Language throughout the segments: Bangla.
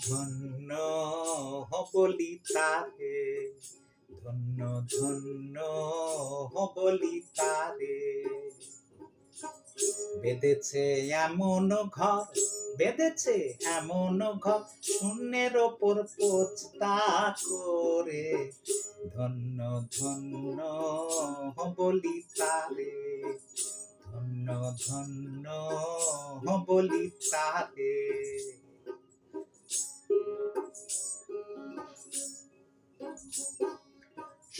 ধন্য হবলি তারে ধন্য ধন্য হবলি তারে বেঁধেছে এমন ঘর, বেঁধেছে এমন ঘর, শূন্যের ওপর পোচতা করে। ধন্য ধন্য হবলি তারে ধন্য ধন্য হবলি তারে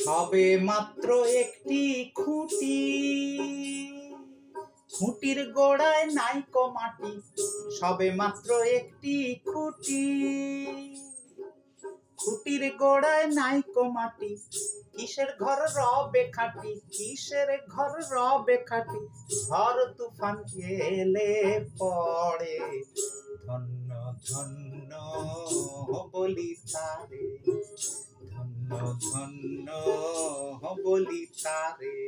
সবে মাত্র একটি খুঁটি। খুঁটির গোড়ায় নাইকো মাটি, সবে মাত্র একটি খুঁটি। খুঁটির গোড়ায় নাইকো মাটি, কিসের ঘর রবে খাটি, কিসের ঘর রবে খাটি, ঝড় তুফান এলে পড়ে, ধন্য ধন্য বলি তারে। ধন্য ধন্য বলি তারে।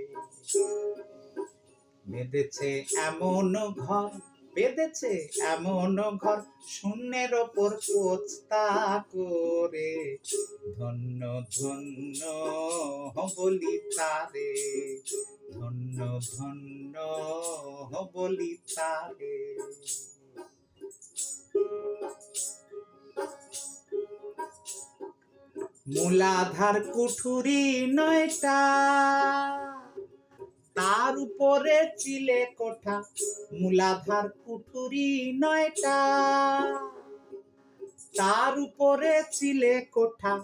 বেঁধেছে এমন ঘর, বেঁধেছে এমন ঘর, শূন্যের ওপর পোচতা করে। ধন্য ধন্য বলি তারে। ধন্য ধন্য বলি তারে। মূলাধার কুঠুরি নয়টা। তার উপরে চিলে কোঠা, মূলাধার কুঠুরি নয়টা। তার উপরে চিলে কোঠা,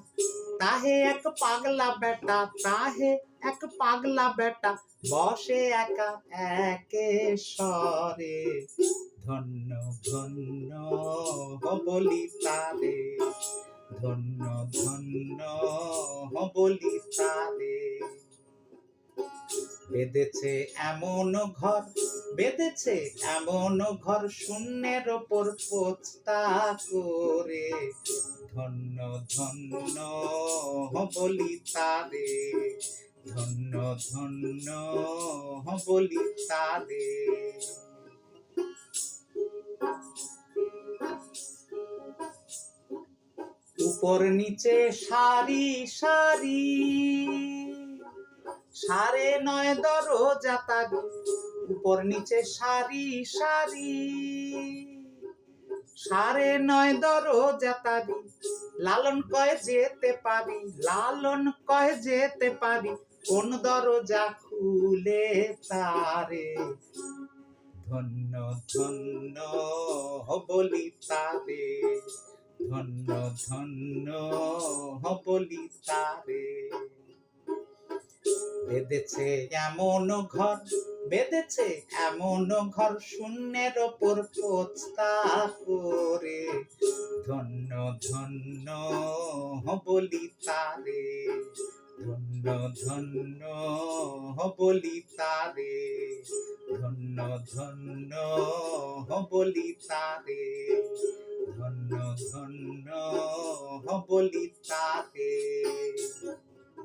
তাহে এক পাগলা বেটা, তাহে এক পাগলা বেটা, বসে একা একে সরে ধন্য ধন্য বলি তারে। ধন্য ধন্য বলি তারে বেঁধেছে এমন ঘর, বেঁধেছে এমন ঘর শূন্যের ওপর পোচতা করে। ধন্য ধন্য বলি তারে ধন্য ধন্য বলি তারে উপর নিচে সারি সারি। সারে নয় দরজা তারি, উপর নিচে সারি সারি। সারে নয় দরজা তারি, লালন কয় যেতে পারি, লালন কয় যেতে পারি, কোন দরজা খুলে তারে? ধন্য ধন্য বলি তারে। ধন্য ধন্য বলি তারে বেঁধেছে এমন ঘর, বেঁধেছে এমন ঘর শূন্যের ওপর পোচতা করে। ধন্য ধন্য বলি তারে ধন্য ধন্য বলি তারে ধন্য ধন্য বলি তারে ধন্য ধন্য বলি তারে